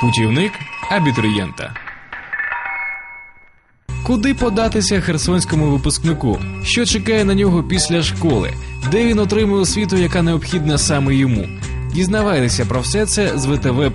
Путівник абітурієнта. Куди податися херсонському випускнику? Що чекає на нього після школи? Де він отримує освіту, яка необхідна саме йому? Дізнавайтеся про все це з ВТВ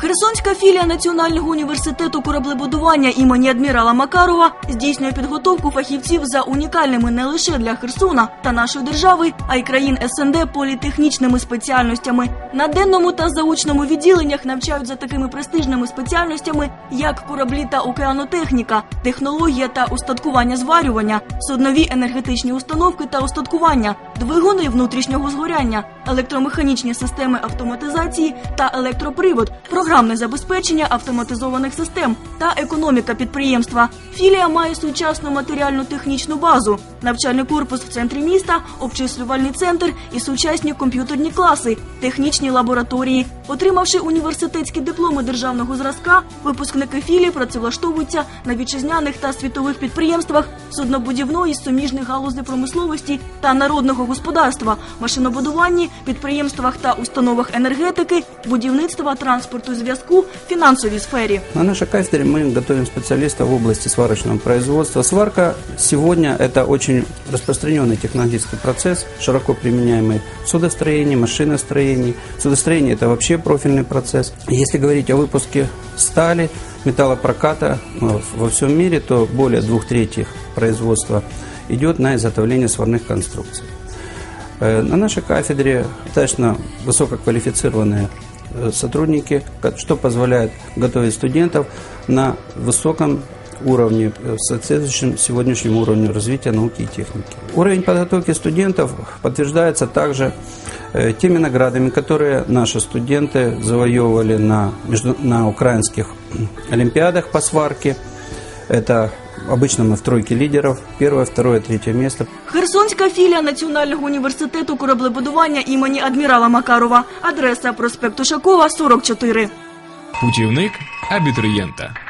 Херсонська філія Національного університету кораблебудування імені адмірала Макарова здійснює підготовку фахівців за унікальними не лише для Херсона та нашої держави, а й країн СНД політехнічними спеціальностями. На денному та заочному відділеннях навчають за такими престижними спеціальностями, як кораблі та океанотехніка, технологія та устаткування зварювання, суднові енергетичні установки та устаткування, двигуни внутрішнього згоряння, електромеханічні системи автоматизації та електропривод, програмне забезпечення автоматизованих систем та економіка підприємства. Філія має сучасну матеріально-технічну базу, навчальний корпус в центрі міста, обчислювальний центр і сучасні комп'ютерні класи, технічні лабораторії. Отримавши університетські дипломи державного зразка, випускники філії працевлаштовуються на вітчизняних та світових підприємствах суднобудівної, суміжних галузей промисловості та народного господарства, машинобудуванні, підприємствах та установах енергетики, будівництва, транспорту, зв'язку, фінансовій сфері. На нашей кафедре мы готовим специалистов в области сварочного производства. Сварка сегодня это очень распространенный технологический процесс, широко применяемый в судостроении, машиностроении. Судостроение это вообще профильный процесс. Если говорить о выпуске стали, металлопроката э, во всем мире, то более двух третьих производства идет на изготовление сварных конструкций. Э, На нашей кафедре достаточно высококвалифицированные э, сотрудники, ко- что позволяет готовить студентов на высоком уровне, э, соответствующем сегодняшнему уровню развития науки и техники. Уровень подготовки студентов подтверждается также э, теми наградами, которые наши студенты завоевывали на, на украинских олимпиадах по сварке. Это обычно мы в тройке лидеров, первое, второе, третье место. Херсонська філія Національного університету кораблебудування імені адмірала Макарова. Адреса проспект Ушакова, 44. Путівник абітурієнта.